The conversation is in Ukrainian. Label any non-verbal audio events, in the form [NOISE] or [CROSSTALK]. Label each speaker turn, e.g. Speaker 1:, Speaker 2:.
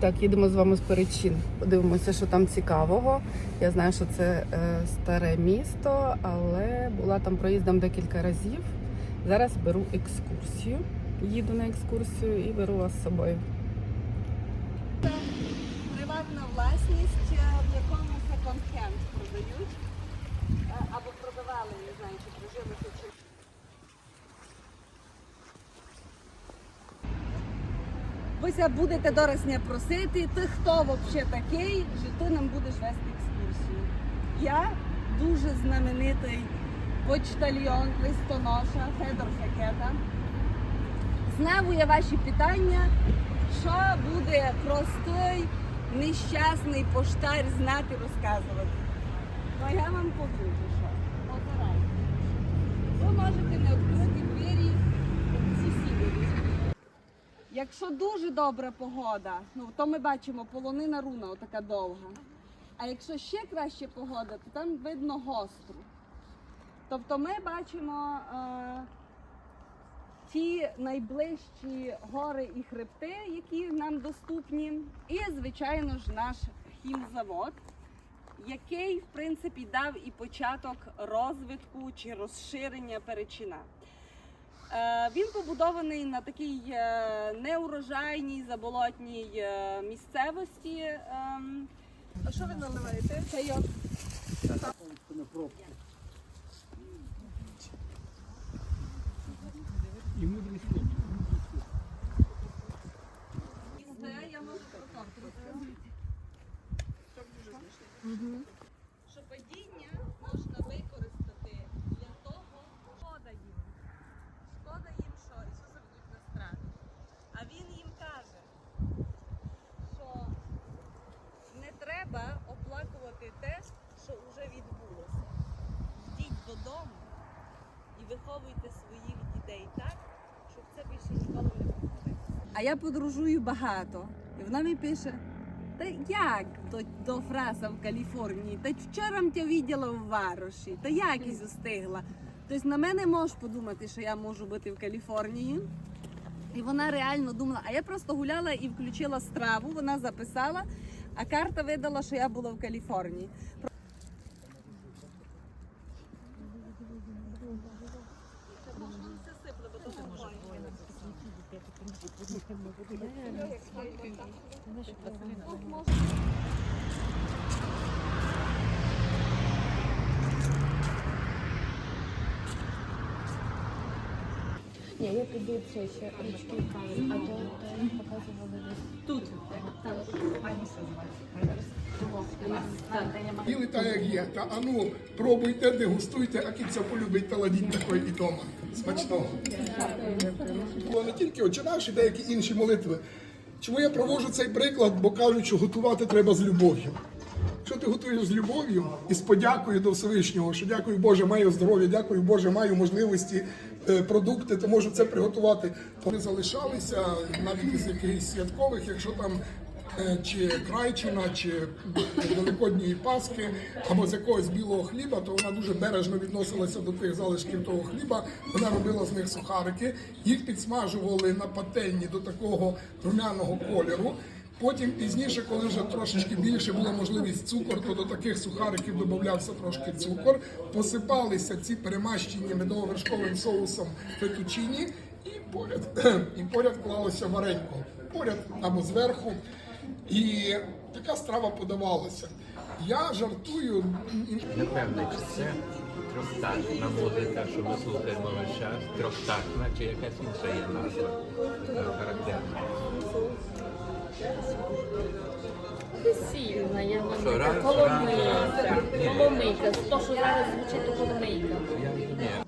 Speaker 1: Так, їдемо з вами з перечин. Подивимося, що там цікавого. Я знаю, що це е, старе місто, але була там проїздом декілька разів. Зараз беру екскурсію. Їду на екскурсію і беру вас з собою.
Speaker 2: Приватна власність, е, в якому секонд-хенд продають. Е, Або продавали, не знаю, чи прожилися чи. Вися будете доросня просити, ти хто взагалі такий, що ти нам будеш вести екскурсію. Я дуже знаменитий почтальйон, листоноша Федор Фекета. Знаю ваші питання, що буде простий, нещасний поштар знати розказувати. Ну я вам покажу, що. Якщо дуже добра погода, ну то ми бачимо полонина руна, отака довга. А якщо ще краще погода, то там видно гостру. Тобто ми бачимо е, ті найближчі гори і хребти, які нам доступні, і, звичайно ж, наш хімзавод, який, в принципі, дав і початок розвитку чи розширення перечина. Е, Він побудований на такій е, неурожайній заболотній е, місцевості. Ем, А що ви наливаєте? Чайок. Це я можу виховуйте своїх дітей так, щоб це більше ніколи не повторилося. А я подорожую багато. І вона мені пише. Та як до, до фраса в Каліфорнії? Та вчора тебе виділа в Вароші. Та як і застигла? Тобто на мене можеш подумати, що я можу бути в Каліфорнії. І вона реально думала, а я просто гуляла і включила страву, вона записала, а карта видала, що я була в Каліфорнії.
Speaker 3: Ні, я піду це ще річки а то, то
Speaker 4: Їли так, як є. Та ану, пробуйте, дегустуйте, а кінця полюбить та ладіть такої і дома. Смачного. Було не тільки очі наші, деякі інші молитви. Чому я проводжу цей приклад? Бо кажуть, що готувати треба з любов'ю. Якщо ти готуєш з любов'ю і з подякою до Всевишнього, що дякую Боже, маю здоров'я, дякую Боже, маю можливості, е, продукти, то можу це приготувати. Вони залишалися навіть із якихось святкових, якщо там чи крайчина, чи великодньої паски, або з якогось білого хліба, то вона дуже бережно відносилася до тих залишків того хліба. Вона робила з них сухарики, їх підсмажували на пательні до такого румяного кольору. Потім пізніше, коли вже трошечки більше була можливість цукор, то до таких сухариків додавався трошки цукор. Посипалися ці перемащені медово-вершковим соусом фетучині, і поряд, [CLEARS THROAT] і поряд клалося варенько. Поряд або зверху. І така страва подавалася. Я жартую.
Speaker 5: Напевне, чи це трьохтактна музика, що ми слухаємо весь час, трьохтактна, чи якась інша є назва е, характерна.
Speaker 3: Сильна, я
Speaker 5: Що, раз,
Speaker 3: Коломийка. Коломийка. То, що зараз звучить, то коломийка.
Speaker 5: Я.